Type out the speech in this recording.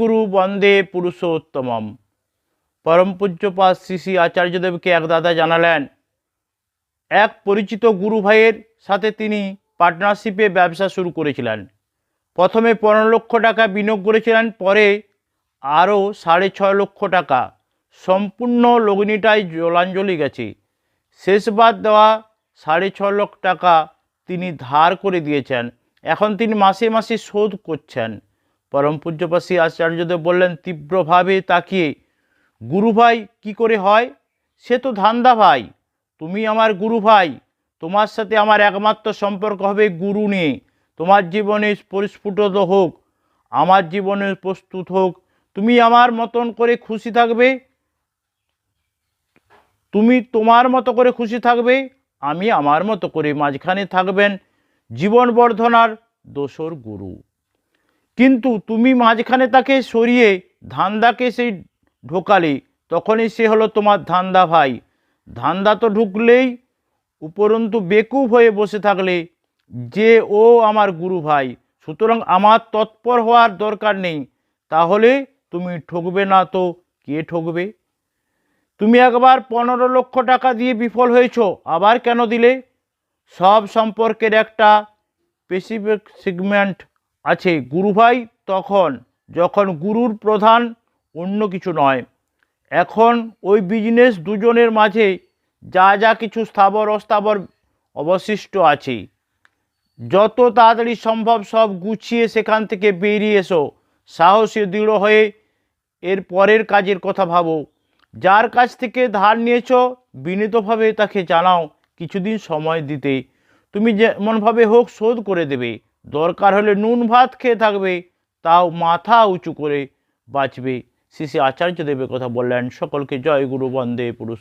গুরু বন্দে পুরুষোত্তমম। পরম পূজ্যপাদ শ্রী আচার্যদেবকে এক দাদা জানালেন, এক পরিচিত গুরু ভাইয়ের সাথে তিনি পার্টনারশিপে ব্যবসা শুরু করেছিলেন। প্রথমে পনেরো লক্ষ টাকা বিনিয়োগ করেছিলেন, পরে আরও সাড়ে ছয় লক্ষ টাকা। সম্পূর্ণ লগ্নিটাই জলাঞ্জলি গেছে। শেষবার দেওয়া সাড়ে ছ লক্ষ টাকা তিনি ধার করে দিয়েছেন। এখন তিনি মাসে মাসে শোধ করছেন। পরম পূজ্যপাশী আচার্যদেব বললেন, তীব্রভাবে তাকিয়ে, গুরু ভাই, কী করে হয়? সে তো ধান্দা ভাই। তুমি আমার গুরু ভাই। তোমার সাথে আমার একমাত্র সম্পর্ক হবে গুরু নিয়ে। তোমার জীবনে পরিস্ফুটিত হোক, আমার জীবনে প্রস্তুত হোক। তুমি আমার মতন করে খুশি থাকবে? তুমি তোমার মতো করে খুশি থাকবে? আমি আমার মতো করে মাঝখানে থাকবেন। জীবন বর্ধনার দোসর গুরু। কিন্তু তুমি মাঝখানে তাকে সরিয়ে ধান্দাকে সেই ঢোকালে, তখনই সে হলো তোমার ধান্দা ভাই। ধান্দা তো ঢুকলেই উপরন্তু বেকুব হয়ে বসে থাকলে যে, ও আমার গুরু ভাই, সুতরাং আমার তৎপর হওয়ার দরকার নেই, তাহলে তুমি ঠকবে না তো, কে ঠকবে? তুমি একবার পনেরো লক্ষ টাকা দিয়ে বিফল হয়েছো, আবার কেন দিলে? সব সম্পর্কের একটা স্পেসিফিক সেগমেন্ট আছে গুরু ভাই তখন, যখন গুরুর প্রধান, অন্য কিছু নয়। এখন ওই বিজনেস দুজনের মাঝে যা যা কিছু স্থাবর অস্থাবর অবশিষ্ট আছে। যত তাড়াতাড়ি সম্ভব সব গুছিয়ে সেখান থেকে বেরিয়ে এসো। সাহসী দৃঢ় হয়ে এর পরের কাজের কথা ভাবো। যার কাছ থেকে ধার নিয়েছ, বিনীতভাবে তাকে জানাও, কিছুদিন সময় দিতে। তুমি যেমনভাবে হোক শোধ করে দেবে। দরকার হলে নুন ভাত খেয়ে থাকবে, তাও মাথা উঁচু করে বাঁচবে। শ্রী শ্রী আচার্য দেবের কথা বললেন, সকলকে জয় গুরু বন্দে পুরুষ